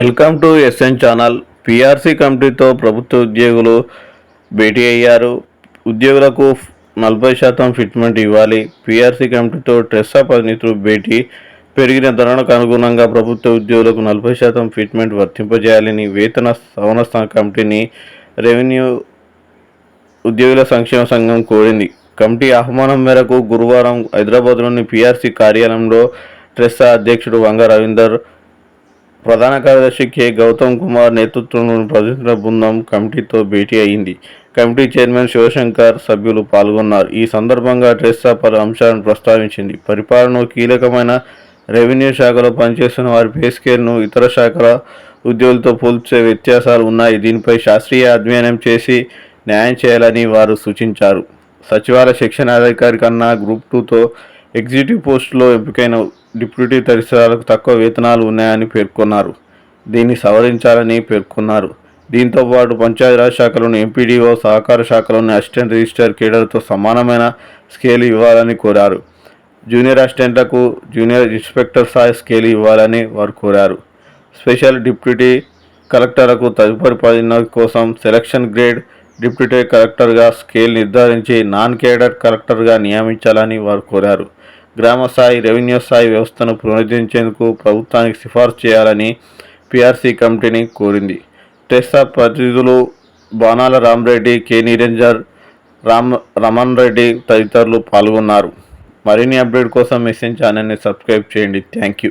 Welcome to SN channel. PRC కమిటీతో ప్రభుత్వ ఉద్యోగులు భేటీ అయ్యారు. ఉద్యోగులకు నలభై శాతం ఫిట్మెంట్ ఇవ్వాలి. పిఆర్సీ కమిటీతో ట్రెస్సా పరిణితులు భేటీ పెరిగిన ధరలకు అనుగుణంగా ప్రభుత్వ ఉద్యోగులకు నలభై శాతం ఫిట్మెంట్ వర్తింపజేయాలని వేతన సవరణ కమిటీని రెవెన్యూ ఉద్యోగుల సంక్షేమ సంఘం కోరింది. కమిటీ ఆహ్వానం మేరకు గురువారం హైదరాబాద్లోని పిఆర్సీ కార్యాలయంలో ట్రెస్సా అధ్యక్షుడు వంగ రవీందర్ ప్రధాన కార్యదర్శి కె. గౌతమ్ కుమార్ నేతృత్వంలోని ప్రతినిధుల బృందం కమిటీతో భేటీ అయింది. కమిటీ చైర్మన్ శివశంకర్ సభ్యులు పాల్గొన్నారు. ఈ సందర్భంగా ట్రెస్సా పలు అంశాలను ప్రస్తావించింది. పరిపాలనలో కీలకమైన రెవెన్యూ శాఖలో పనిచేస్తున్న వారి పే స్కేల్ను ఇతర శాఖల ఉద్యోగులతో పోల్చే వ్యత్యాసాలు ఉన్నాయి. దీనిపై శాస్త్రీయ అధ్యయనం చేసి న్యాయం చేయాలని వారు సూచించారు. సచివాలయ శిక్షణ అధికారి కన్నా గ్రూప్ టూతో ఎగ్జిక్యూటివ్ పోస్టులో ఎంపికైన డిప్యూటీ తహసీల్దార్లకు తక్కువ వేతనాలు ఉన్నాయని పేర్కొన్నారు. దీన్ని సవరించాలని పేర్కొన్నారు. దీంతో పాటు పంచాయతీరాజ్ శాఖలోని ఎంపీడీఓ సహకార శాఖలోని అసిస్టెంట్ రిజిస్టర్ కేడర్తో సమానమైన స్కేల్ ఇవ్వాలని కోరారు. జూనియర్ అసిస్టెంట్లకు జూనియర్ ఇన్స్పెక్టర్ స్థాయి స్కేల్ ఇవ్వాలని వారు కోరారు. స్పెషల్ డిప్యూటీ కలెక్టర్లకు తదుపరి పదవి కోసం సెలక్షన్ గ్రేడ్ డిప్యూటీ కలెక్టర్గా స్కేల్ నిర్ధారించి నాన్ కేడర్ కలెక్టర్గా నియమించాలని వారు కోరారు. గ్రామ స్థాయి రెవెన్యూ స్థాయి వ్యవస్థను పునరుద్ధరించేందుకు ప్రభుత్వానికి సిఫార్సు చేయాలని పిఆర్సీ కమిటీని కోరింది. టెస్సా ప్రతినిధులు బాణాల రామరెడ్డి కె. నిరంజర్ రామ్ రమణ్ రెడ్డి తదితరులు పాల్గొన్నారు. మరిన్ని అప్డేట్ కోసం మెసేజ్ ఛానల్ని సబ్స్క్రైబ్ చేయండి. Thank you.